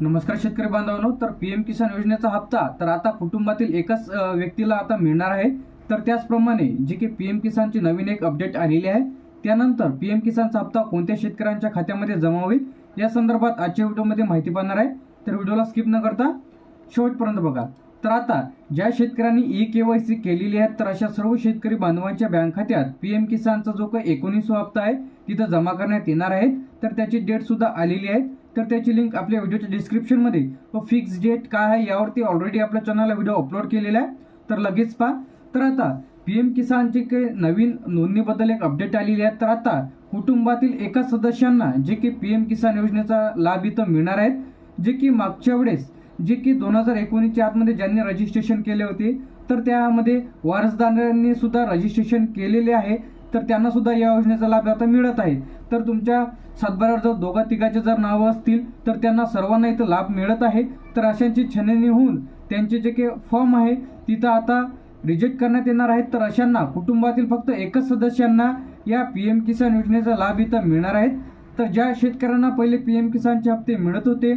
नमस्कार शेतकरी बांधवांनो तर पीएम किसान योजनेचा हप्ता तर आता कुटुंबातील एकाच व्यक्तीला आता मिळणार आहे. तर त्याचप्रमाणे जी की पीएम किसानची नवीन एक अपडेट आलेली आहे त्यानंतर पीएम किसानचा हप्ता कोणत्या शेतकऱ्यांच्या खात्यामध्ये जमा होईल या संदर्भात आजच्या व्हिडिओमध्ये माहिती पाहणार आहे. तर व्हिडिओला स्किप न करता शेवटपर्यंत बघा. तर आता ज्या शेतकऱ्यांनी ई के वाय सी केलेली आहे तर अशा सर्व शेतकरी बांधवांच्या बँक खात्यात पी एम किसानचा जो काही एकोणीसवा हप्ता आहे तिथं जमा करण्यात येणार आहेत. तर त्याची डेट सुद्धा आलेली आहे. तर त्याची लिंक आपल्या व्हिडिओच्या डिस्क्रिप्शनमध्ये व फिक्स डेट काय आहे यावरती ऑलरेडी आपल्या चॅनलला व्हिडिओ अपलोड केलेला आहे. तर लगेच पहा. तर आता पी एम किसानची काही नवीन नोंदणीबद्दल एक अपडेट आलेली आहे. तर आता कुटुंबातील एका सदस्यांना जे की पी एम किसान योजनेचा लाभ इथं मिळणार आहेत. जे की मागच्या वेळेस जे की दोन हजार एकोणीसच्या आतमध्ये ज्यांनी रजिस्ट्रेशन केले होते तर त्यामध्ये वारसदारांनी सुद्धा रजिस्ट्रेशन केलेले आहे. तर त्यांना सुद्धा या योजनेचा लाभ आता मिळत आहे. तर तुमच्या सातबारावर जर दोघा तिघाचे जर नावं असतील तर त्यांना सर्वांना इथं लाभ मिळत आहे. तर अशांची छननी होऊन त्यांचे जे काही फॉर्म आहे तिथं आता रिजेक्ट करण्यात येणार आहेत. तर अशांना कुटुंबातील फक्त एकच सदस्यांना या पी एम किसान योजनेचा लाभ इथं मिळणार आहेत. तर ज्या शेतकऱ्यांना पहिले पी एम किसानचे हप्ते मिळत होते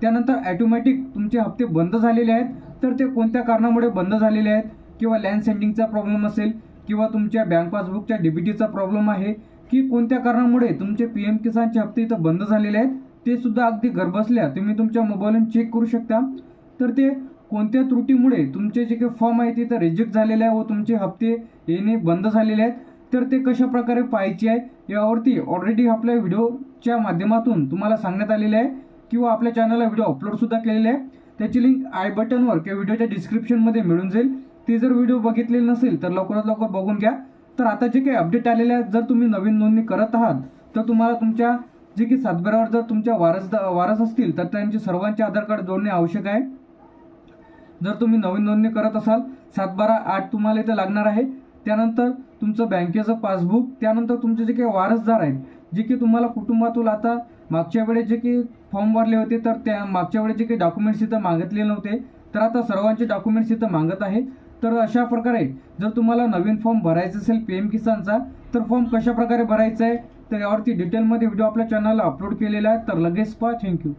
त्यानंतर ॲटोमॅटिक तुमचे हप्ते बंद झालेले आहेत. तर ते कोणत्या कारणामुळे बंद झालेले आहेत? किंवा लँड सेंडिंगचा प्रॉब्लेम असेल किंवा तुमच्या बँक पासबुकच्या डीबीटीचा प्रॉब्लेम आहे की कोणत्या कारणामुळे तुमचे पी एम किसानचे हप्ते इथं बंद झालेले आहेत ते सुद्धा अगदी घरबसल्या तुम्ही तुमच्या मोबाईलवरून चेक करू शकता. तर ते कोणत्या त्रुटीमुळे तुमचे जे काही फॉर्म आहे तिथं रिजेक्ट झालेले आहे व तुमचे हप्ते येणे बंद झालेले आहेत. तर ते कशा प्रकारे पाहायचे आहे यावरती ऑलरेडी आपल्या व्हिडिओच्या माध्यमातून तुम्हाला सांगण्यात आलेले आहे. किंवा आपल्या चॅनलला व्हिडिओ अपलोडसुद्धा केलेले आहे. त्याची लिंक आय बटनवर किंवा व्हिडिओच्या डिस्क्रिप्शनमध्ये मिळून जाईल. ती जर व्हिडिओ बघितलेली नसेल तर लवकरात लवकर बघून घ्या. तर आता जे काही अपडेट आलेले आहेत जर तुम्ही नवीन नोंदणी करत आहात तर तुम्हाला तुमच्या जे की सातबारावर जर तुमच्या वारस वारस असतील तर त्यांचे सर्वांचे आधार कार्ड जोडणे आवश्यक आहे. जर तुम्ही नवीन नोंदणी करत असाल सातबारा आठ तुम्हाला इथं लागणार आहे. त्यानंतर तुमचं बँकेचं पासबुक त्यानंतर तुमचे जे काही वारसदार आहेत जे की तुम्हाला कुटुंबातून आता मागच्या वेळेस जे की फॉर्म भरले होते तर त्या मागच्या वेळेस जे काही डॉक्युमेंट्स इथं मागितले नव्हते. तर आता सर्वांचे डॉक्युमेंट्स इथं मागत आहे. तर अशा प्रकारे जर तुम्हाला नवीन फॉर्म भरायचा असेल पी एम किसानचा तर फॉर्म कशा प्रकारे भरायचा आहे तर यावरती डिटेलमध्ये व्हिडिओ आपल्या चॅनलला अपलोड केलेला आहे. तर लगेच पहा. थँक्यू